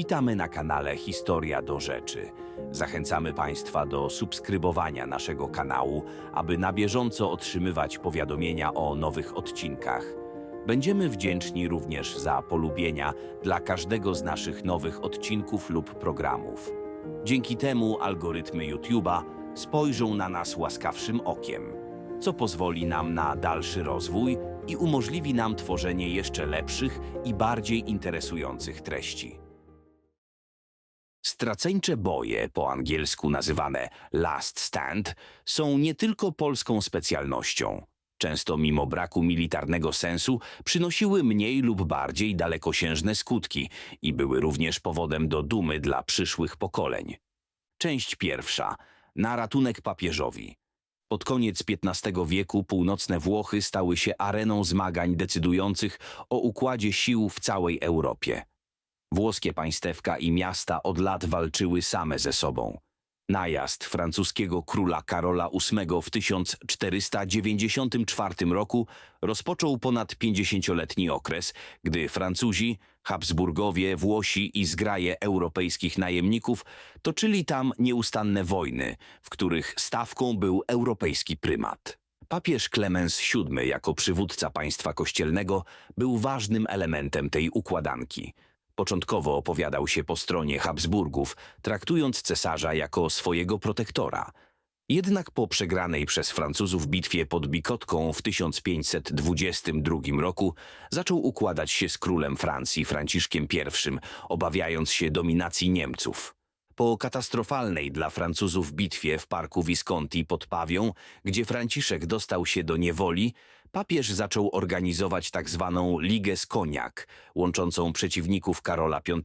Witamy na kanale Historia do Rzeczy. Zachęcamy Państwa do subskrybowania naszego kanału, aby na bieżąco otrzymywać powiadomienia o nowych odcinkach. Będziemy wdzięczni również za polubienia dla każdego z naszych nowych odcinków lub programów. Dzięki temu algorytmy YouTube'a spojrzą na nas łaskawszym okiem, co pozwoli nam na dalszy rozwój i umożliwi nam tworzenie jeszcze lepszych i bardziej interesujących treści. Straceńcze boje, po angielsku nazywane Last Stand, są nie tylko polską specjalnością. Często mimo braku militarnego sensu przynosiły mniej lub bardziej dalekosiężne skutki i były również powodem do dumy dla przyszłych pokoleń. Część pierwsza. Na ratunek papieżowi. Pod koniec XV wieku północne Włochy stały się areną zmagań decydujących o układzie sił w całej Europie. Włoskie państewka i miasta od lat walczyły same ze sobą. Najazd francuskiego króla Karola VIII w 1494 roku rozpoczął ponad 50-letni okres, gdy Francuzi, Habsburgowie, Włosi i zgraje europejskich najemników toczyli tam nieustanne wojny, w których stawką był europejski prymat. Papież Klemens VII jako przywódca państwa kościelnego był ważnym elementem tej układanki. Początkowo opowiadał się po stronie Habsburgów, traktując cesarza jako swojego protektora. Jednak po przegranej przez Francuzów bitwie pod Bikotką w 1522 roku zaczął układać się z królem Francji Franciszkiem I, obawiając się dominacji Niemców. Po katastrofalnej dla Francuzów bitwie w parku Visconti pod Pawią, gdzie Franciszek dostał się do niewoli, papież zaczął organizować tak zwaną Ligę z Koniak, łączącą przeciwników Karola V.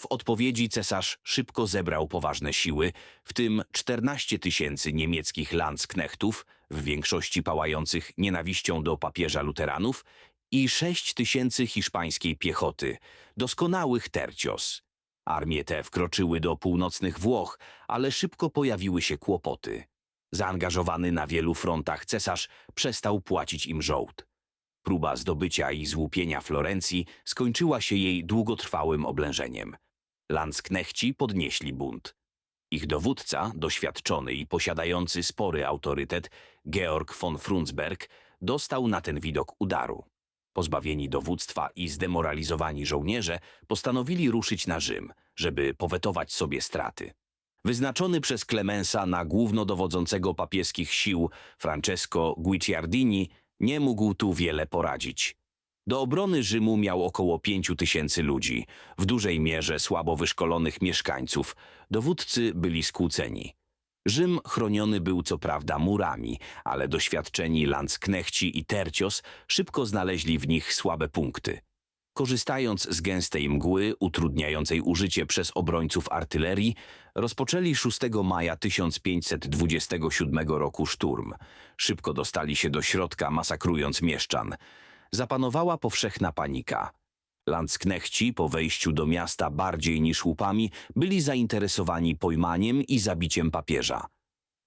W odpowiedzi cesarz szybko zebrał poważne siły, w tym 14 tysięcy niemieckich landsknechtów, w większości pałających nienawiścią do papieża luteranów, i 6 tysięcy hiszpańskiej piechoty, doskonałych tercios. Armie te wkroczyły do północnych Włoch, ale szybko pojawiły się kłopoty. Zaangażowany na wielu frontach cesarz przestał płacić im żołd. Próba zdobycia i złupienia Florencji skończyła się jej długotrwałym oblężeniem. Landsknechci podnieśli bunt. Ich dowódca, doświadczony i posiadający spory autorytet, Georg von Frundsberg, dostał na ten widok udaru. Pozbawieni dowództwa i zdemoralizowani żołnierze postanowili ruszyć na Rzym, żeby powetować sobie straty. Wyznaczony przez Clemensa na głównodowodzącego papieskich sił Francesco Guicciardini nie mógł tu wiele poradzić. Do obrony Rzymu miał około pięciu tysięcy ludzi, w dużej mierze słabo wyszkolonych mieszkańców. Dowódcy byli skłóceni. Rzym chroniony był co prawda murami, ale doświadczeni landsknechci i tercios szybko znaleźli w nich słabe punkty. Korzystając z gęstej mgły utrudniającej użycie przez obrońców artylerii, rozpoczęli 6 maja 1527 roku szturm. Szybko dostali się do środka, masakrując mieszczan. Zapanowała powszechna panika. Landsknechci po wejściu do miasta bardziej niż łupami byli zainteresowani pojmaniem i zabiciem papieża.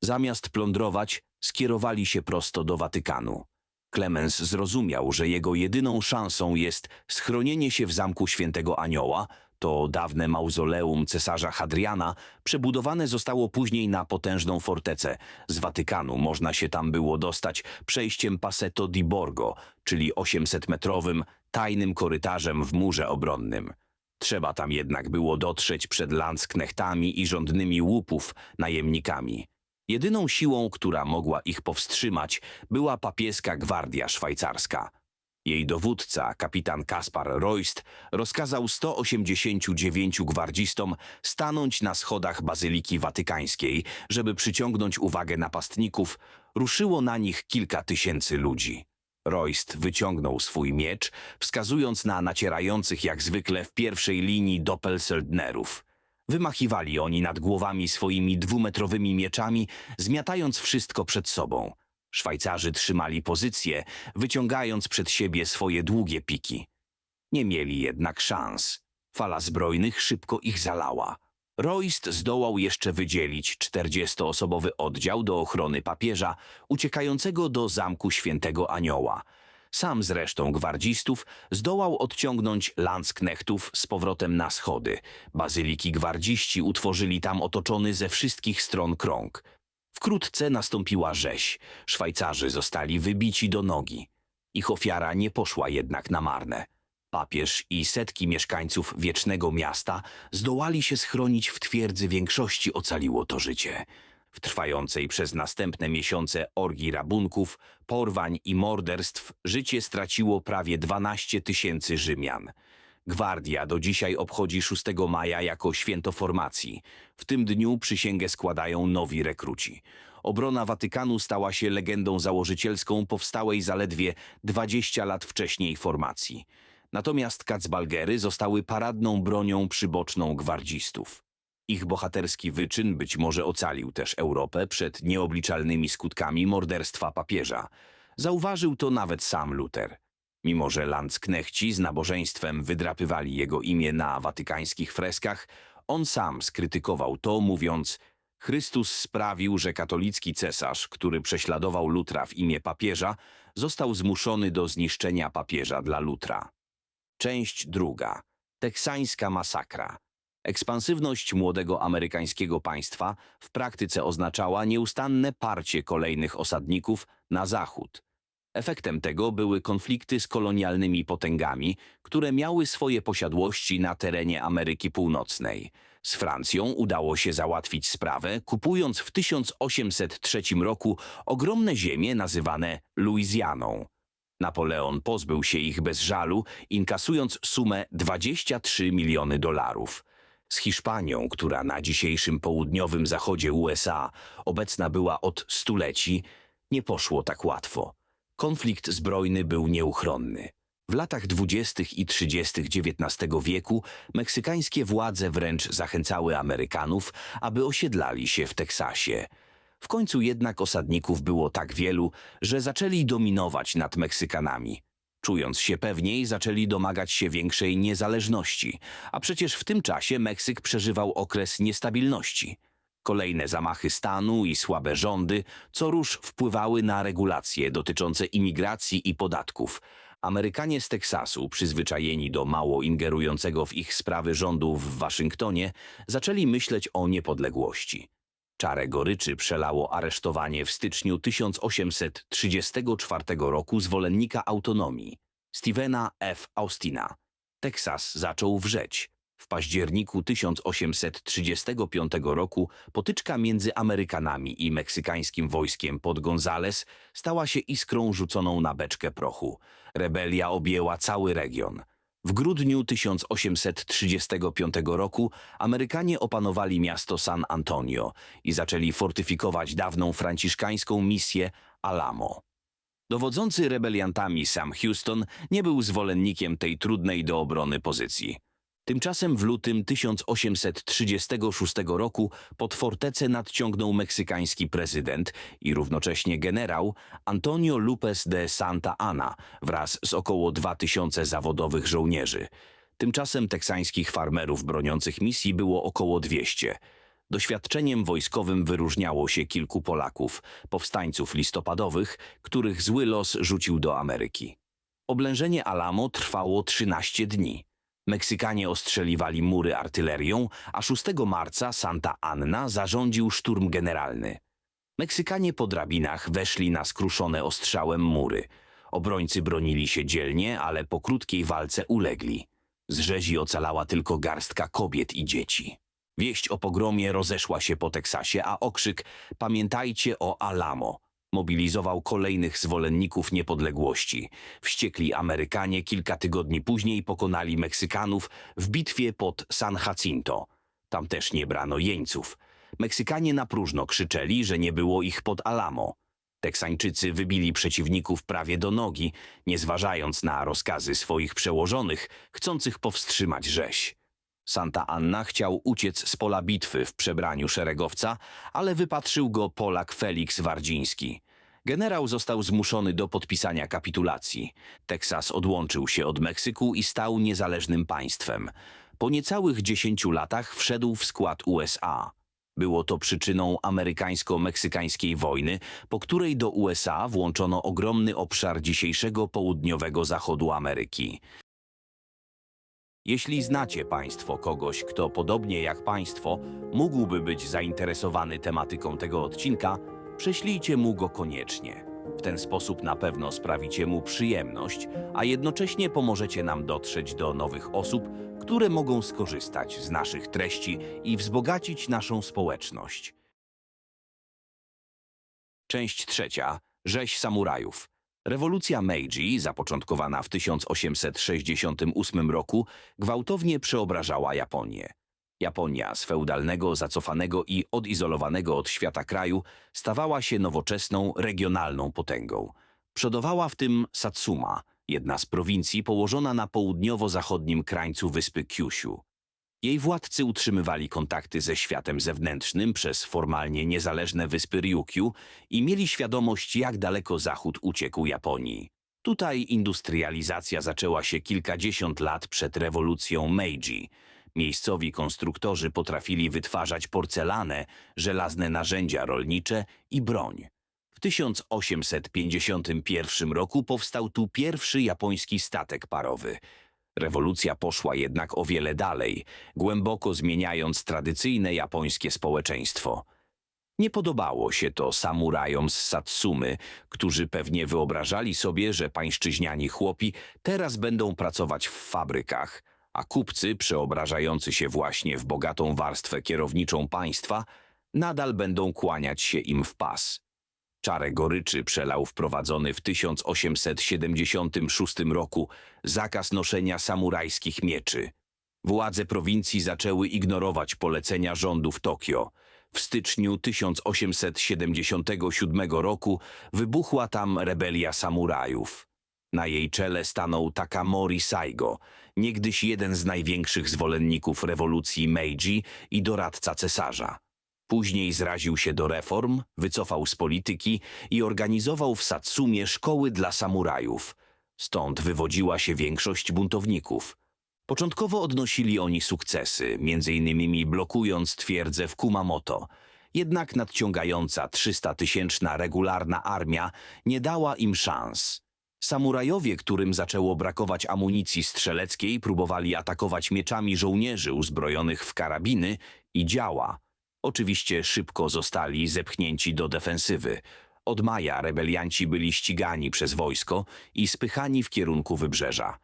Zamiast plądrować, skierowali się prosto do Watykanu. Klemens zrozumiał, że jego jedyną szansą jest schronienie się w zamku Świętego Anioła, to dawne mauzoleum cesarza Hadriana, przebudowane zostało później na potężną fortecę. Z Watykanu można się tam było dostać przejściem Passetto di Borgo, czyli 800-metrowym, tajnym korytarzem w murze obronnym. Trzeba tam jednak było dotrzeć przed landsknechtami i rządnymi łupów, najemnikami. Jedyną siłą, która mogła ich powstrzymać, była papieska gwardia szwajcarska. Jej dowódca, kapitan Kaspar Royst, rozkazał 189 gwardzistom stanąć na schodach Bazyliki Watykańskiej, żeby przyciągnąć uwagę napastników. Ruszyło na nich kilka tysięcy ludzi. Royst wyciągnął swój miecz, wskazując na nacierających jak zwykle w pierwszej linii doppelsoldnerów. Wymachiwali oni nad głowami swoimi dwumetrowymi mieczami, zmiatając wszystko przed sobą. Szwajcarzy trzymali pozycję, wyciągając przed siebie swoje długie piki. Nie mieli jednak szans. Fala zbrojnych szybko ich zalała. Royst zdołał jeszcze wydzielić 40-osobowy oddział do ochrony papieża, uciekającego do zamku Świętego Anioła. Sam z resztą gwardzistów zdołał odciągnąć landsknechtów z powrotem na schody. Bazyliki gwardziści utworzyli tam otoczony ze wszystkich stron krąg. Wkrótce nastąpiła rzeź. Szwajcarzy zostali wybici do nogi. Ich ofiara nie poszła jednak na marne. Papież i setki mieszkańców wiecznego miasta zdołali się schronić w twierdzy większości ocaliło to życie. W trwającej przez następne miesiące orgii rabunków, porwań i morderstw życie straciło prawie 12 tysięcy Rzymian. Gwardia do dzisiaj obchodzi 6 maja jako święto formacji. W tym dniu przysięgę składają nowi rekruci. Obrona Watykanu stała się legendą założycielską powstałej zaledwie 20 lat wcześniej formacji. Natomiast kacbalgery zostały paradną bronią przyboczną gwardzistów. Ich bohaterski wyczyn być może ocalił też Europę przed nieobliczalnymi skutkami morderstwa papieża. Zauważył to nawet sam Luter. Mimo, że landsknechci z nabożeństwem wydrapywali jego imię na watykańskich freskach, on sam skrytykował to, mówiąc Chrystus sprawił, że katolicki cesarz, który prześladował Lutra w imię papieża, został zmuszony do zniszczenia papieża dla Lutra. Część druga. Teksańska masakra. Ekspansywność młodego amerykańskiego państwa w praktyce oznaczała nieustanne parcie kolejnych osadników na zachód. Efektem tego były konflikty z kolonialnymi potęgami, które miały swoje posiadłości na terenie Ameryki Północnej. Z Francją udało się załatwić sprawę, kupując w 1803 roku ogromne ziemie nazywane Luizjaną. Napoleon pozbył się ich bez żalu, inkasując sumę 23 miliony dolarów. Z Hiszpanią, która na dzisiejszym południowym zachodzie USA obecna była od stuleci, nie poszło tak łatwo. Konflikt zbrojny był nieuchronny. W latach 20. i 30. XIX wieku meksykańskie władze wręcz zachęcały Amerykanów, aby osiedlali się w Teksasie. W końcu jednak osadników było tak wielu, że zaczęli dominować nad Meksykanami. Czując się pewniej, zaczęli domagać się większej niezależności, a przecież w tym czasie Meksyk przeżywał okres niestabilności. Kolejne zamachy stanu i słabe rządy co rusz wpływały na regulacje dotyczące imigracji i podatków. Amerykanie z Teksasu, przyzwyczajeni do mało ingerującego w ich sprawy rządu w Waszyngtonie, zaczęli myśleć o niepodległości. Czarę goryczy przelało aresztowanie w styczniu 1834 roku zwolennika autonomii, Stevena F. Austina. Teksas zaczął wrzeć. W październiku 1835 roku potyczka między Amerykanami i meksykańskim wojskiem pod Gonzales stała się iskrą rzuconą na beczkę prochu. Rebelia objęła cały region. W grudniu 1835 roku Amerykanie opanowali miasto San Antonio i zaczęli fortyfikować dawną franciszkańską misję Alamo. Dowodzący rebeliantami Sam Houston nie był zwolennikiem tej trudnej do obrony pozycji. Tymczasem w lutym 1836 roku pod fortecę nadciągnął meksykański prezydent i równocześnie generał Antonio López de Santa Anna wraz z około 2000 zawodowych żołnierzy. Tymczasem teksańskich farmerów broniących misji było około 200. Doświadczeniem wojskowym wyróżniało się kilku Polaków, powstańców listopadowych, których zły los rzucił do Ameryki. Oblężenie Alamo trwało 13 dni. Meksykanie ostrzeliwali mury artylerią, a 6 marca Santa Anna zarządził szturm generalny. Meksykanie po drabinach weszli na skruszone ostrzałem mury. Obrońcy bronili się dzielnie, ale po krótkiej walce ulegli. Z rzezi ocalała tylko garstka kobiet i dzieci. Wieść o pogromie rozeszła się po Teksasie, a okrzyk Pamiętajcie o Alamo mobilizował kolejnych zwolenników niepodległości. Wściekli Amerykanie kilka tygodni później pokonali Meksykanów w bitwie pod San Jacinto. Tam też nie brano jeńców. Meksykanie na próżno krzyczeli, że nie było ich pod Alamo. Teksańczycy wybili przeciwników prawie do nogi, nie zważając na rozkazy swoich przełożonych, chcących powstrzymać rzeź. Santa Anna chciał uciec z pola bitwy w przebraniu szeregowca, ale wypatrzył go Polak Felix Wardziński. Generał został zmuszony do podpisania kapitulacji. Teksas odłączył się od Meksyku i stał niezależnym państwem. Po niecałych dziesięciu latach wszedł w skład USA. Było to przyczyną amerykańsko-meksykańskiej wojny, po której do USA włączono ogromny obszar dzisiejszego południowego zachodu Ameryki. Jeśli znacie Państwo kogoś, kto podobnie jak Państwo mógłby być zainteresowany tematyką tego odcinka, prześlijcie mu go koniecznie. W ten sposób na pewno sprawicie mu przyjemność, a jednocześnie pomożecie nam dotrzeć do nowych osób, które mogą skorzystać z naszych treści i wzbogacić naszą społeczność. Część trzecia. Rzeź samurajów. Rewolucja Meiji, zapoczątkowana w 1868 roku, gwałtownie przeobrażała Japonię. Japonia z feudalnego, zacofanego i odizolowanego od świata kraju stawała się nowoczesną, regionalną potęgą. Przodowała w tym Satsuma, jedna z prowincji położona na południowo-zachodnim krańcu wyspy Kyushu. Jej władcy utrzymywali kontakty ze światem zewnętrznym przez formalnie niezależne wyspy Ryukyu i mieli świadomość, jak daleko zachód uciekł Japonii. Tutaj industrializacja zaczęła się kilkadziesiąt lat przed rewolucją Meiji. Miejscowi konstruktorzy potrafili wytwarzać porcelanę, żelazne narzędzia rolnicze i broń. W 1851 roku powstał tu pierwszy japoński statek parowy. Rewolucja poszła jednak o wiele dalej, głęboko zmieniając tradycyjne japońskie społeczeństwo. Nie podobało się to samurajom z Satsumy, którzy pewnie wyobrażali sobie, że pańszczyźniani chłopi teraz będą pracować w fabrykach, a kupcy, przeobrażający się właśnie w bogatą warstwę kierowniczą państwa, nadal będą kłaniać się im w pas. Czarę goryczy przelał wprowadzony w 1876 roku zakaz noszenia samurajskich mieczy. Władze prowincji zaczęły ignorować polecenia rządu w Tokio. W styczniu 1877 roku wybuchła tam rebelia samurajów. Na jej czele stanął Takamori Saigo, niegdyś jeden z największych zwolenników rewolucji Meiji i doradca cesarza. Później zraził się do reform, wycofał z polityki i organizował w Satsumie szkoły dla samurajów. Stąd wywodziła się większość buntowników. Początkowo odnosili oni sukcesy, m.in. blokując twierdzę w Kumamoto. Jednak nadciągająca 300-tysięczna regularna armia nie dała im szans. Samurajowie, którym zaczęło brakować amunicji strzeleckiej, próbowali atakować mieczami żołnierzy uzbrojonych w karabiny i działa. Oczywiście szybko zostali zepchnięci do defensywy. Od maja rebelianci byli ścigani przez wojsko i spychani w kierunku wybrzeża.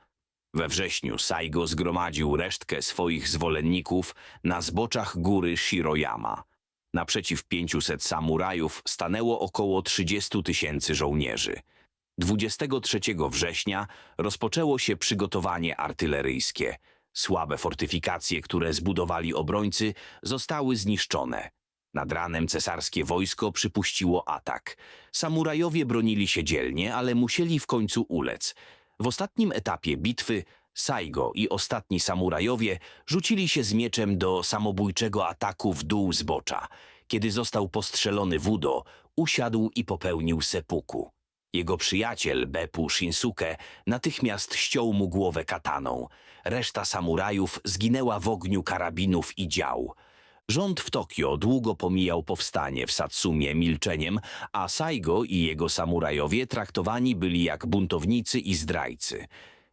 We wrześniu Saigo zgromadził resztkę swoich zwolenników na zboczach góry Shiroyama. Naprzeciw 500 samurajów stanęło około 30 tysięcy żołnierzy. 23 września rozpoczęło się przygotowanie artyleryjskie. Słabe fortyfikacje, które zbudowali obrońcy, zostały zniszczone. Nad ranem cesarskie wojsko przypuściło atak. Samurajowie bronili się dzielnie, ale musieli w końcu ulec. W ostatnim etapie bitwy Saigo i ostatni samurajowie rzucili się z mieczem do samobójczego ataku w dół zbocza. Kiedy został postrzelony Wudo, usiadł i popełnił sepuku. Jego przyjaciel Beppu Shinsuke natychmiast ściął mu głowę kataną. Reszta samurajów zginęła w ogniu karabinów i dział. Rząd w Tokio długo pomijał powstanie w Satsumie milczeniem, a Saigo i jego samurajowie traktowani byli jak buntownicy i zdrajcy.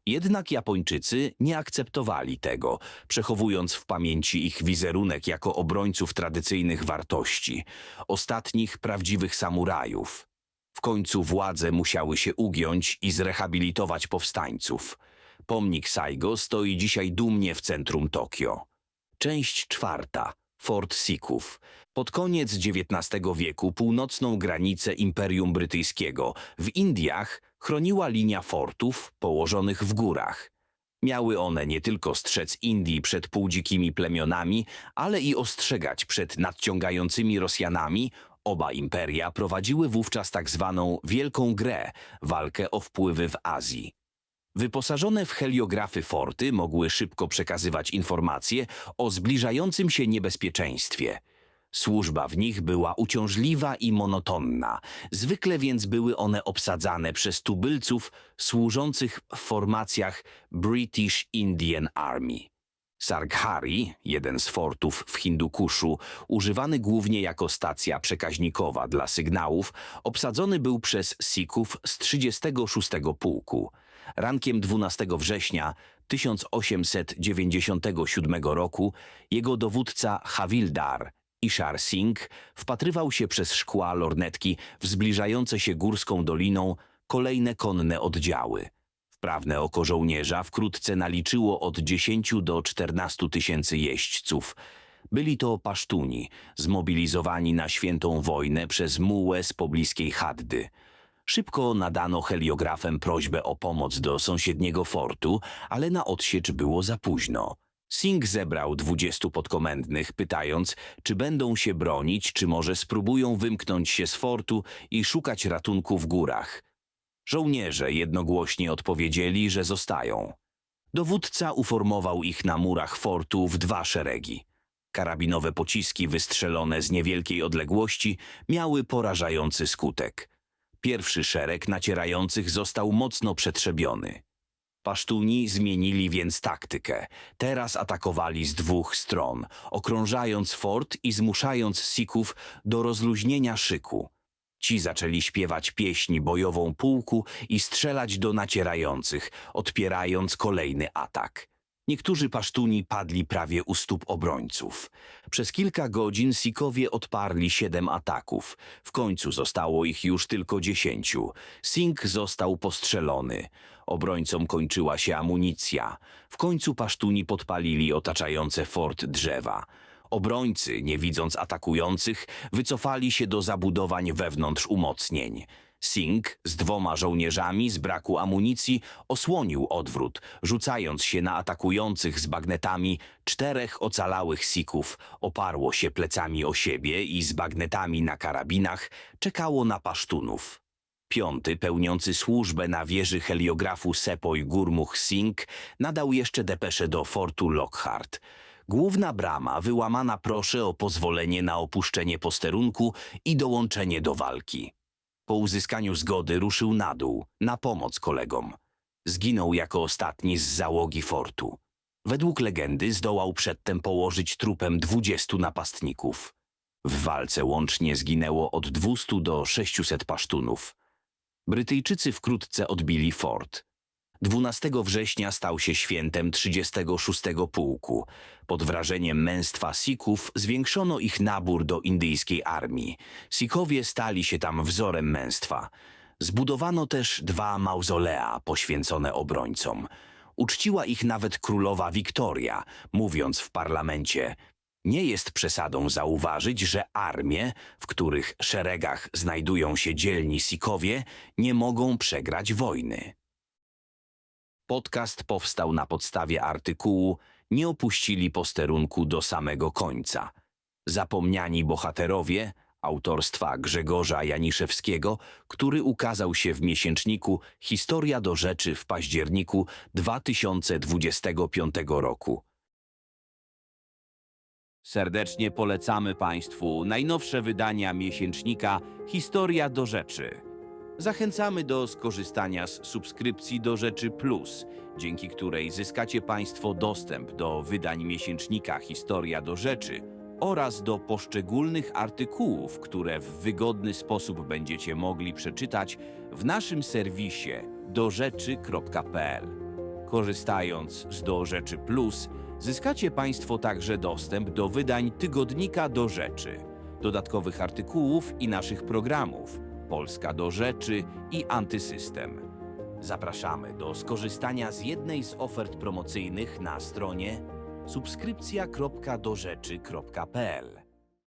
Jednak Japończycy nie akceptowali tego, przechowując w pamięci ich wizerunek jako obrońców tradycyjnych wartości, ostatnich prawdziwych samurajów. W końcu władze musiały się ugiąć i zrehabilitować powstańców. Pomnik Saigo stoi dzisiaj dumnie w centrum Tokio. Część czwarta. Fort Sików. Pod koniec XIX wieku północną granicę Imperium Brytyjskiego w Indiach chroniła linia fortów położonych w górach. Miały one nie tylko strzec Indii przed półdzikimi plemionami, ale i ostrzegać przed nadciągającymi Rosjanami. Oba imperia prowadziły wówczas tak zwaną Wielką Grę, walkę o wpływy w Azji. Wyposażone w heliografy forty mogły szybko przekazywać informacje o zbliżającym się niebezpieczeństwie. Służba w nich była uciążliwa i monotonna, zwykle więc były one obsadzane przez tubylców służących w formacjach British Indian Army. Sarghari, jeden z fortów w Hindukuszu, używany głównie jako stacja przekaźnikowa dla sygnałów, obsadzony był przez Sikhów z 36 Pułku. Rankiem 12 września 1897 roku jego dowódca Havildar Ishar Singh wpatrywał się przez szkła lornetki w zbliżające się górską doliną kolejne konne oddziały. Wprawne oko żołnierza wkrótce naliczyło od 10 do 14 tysięcy jeźdźców. Byli to pasztuni, zmobilizowani na świętą wojnę przez mułę z pobliskiej Haddy. Szybko nadano heliografem prośbę o pomoc do sąsiedniego fortu, ale na odsiecz było za późno. Singh zebrał dwudziestu podkomendnych, pytając, czy będą się bronić, czy może spróbują wymknąć się z fortu i szukać ratunku w górach. Żołnierze jednogłośnie odpowiedzieli, że zostają. Dowódca uformował ich na murach fortu w dwa szeregi. Karabinowe pociski wystrzelone z niewielkiej odległości miały porażający skutek. Pierwszy szereg nacierających został mocno przetrzebiony. Pasztuni zmienili więc taktykę. Teraz atakowali z dwóch stron, okrążając fort i zmuszając Sików do rozluźnienia szyku. Ci zaczęli śpiewać pieśni bojową pułku i strzelać do nacierających, odpierając kolejny atak. Niektórzy pasztuni padli prawie u stóp obrońców. Przez kilka godzin Sikowie odparli siedem ataków. W końcu zostało ich już tylko dziesięciu. Singh został postrzelony. Obrońcom kończyła się amunicja. W końcu pasztuni podpalili otaczające fort drzewa. Obrońcy, nie widząc atakujących, wycofali się do zabudowań wewnątrz umocnień. Singh z dwoma żołnierzami z braku amunicji osłonił odwrót, rzucając się na atakujących z bagnetami czterech ocalałych Sików. Oparło się plecami o siebie i z bagnetami na karabinach czekało na pasztunów. Piąty, pełniący służbę na wieży heliografu Sepoj Gurmuch Singh, nadał jeszcze depeszę do fortu Lockhart. Główna brama wyłamana proszę o pozwolenie na opuszczenie posterunku i dołączenie do walki. Po uzyskaniu zgody ruszył na dół, na pomoc kolegom. Zginął jako ostatni z załogi fortu. Według legendy zdołał przedtem położyć trupem dwudziestu napastników. W walce łącznie zginęło od 200 do 600 pasztunów. Brytyjczycy wkrótce odbili fort. 12 września stał się świętem 36 pułku. Pod wrażeniem męstwa Sików zwiększono ich nabór do indyjskiej armii. Sikowie stali się tam wzorem męstwa. Zbudowano też dwa mauzolea poświęcone obrońcom. Uczciła ich nawet królowa Wiktoria, mówiąc w parlamencie nie jest przesadą zauważyć, że armie, w których szeregach znajdują się dzielni Sikowie, nie mogą przegrać wojny. Podcast powstał na podstawie artykułu Nie opuścili posterunku do samego końca. Zapomniani bohaterowie autorstwa Grzegorza Janiszewskiego, który ukazał się w miesięczniku Historia do Rzeczy w październiku 2025 roku. Serdecznie polecamy Państwu najnowsze wydania miesięcznika Historia do Rzeczy. Zachęcamy do skorzystania z subskrypcji do Rzeczy Plus, dzięki której zyskacie Państwo dostęp do wydań miesięcznika Historia do Rzeczy oraz do poszczególnych artykułów, które w wygodny sposób będziecie mogli przeczytać w naszym serwisie dorzeczy.pl. Korzystając z Do Rzeczy Plus, zyskacie Państwo także dostęp do wydań tygodnika Do Rzeczy, dodatkowych artykułów i naszych programów Polska do Rzeczy i Antysystem. Zapraszamy do skorzystania z jednej z ofert promocyjnych na stronie subskrypcja.dorzeczy.pl.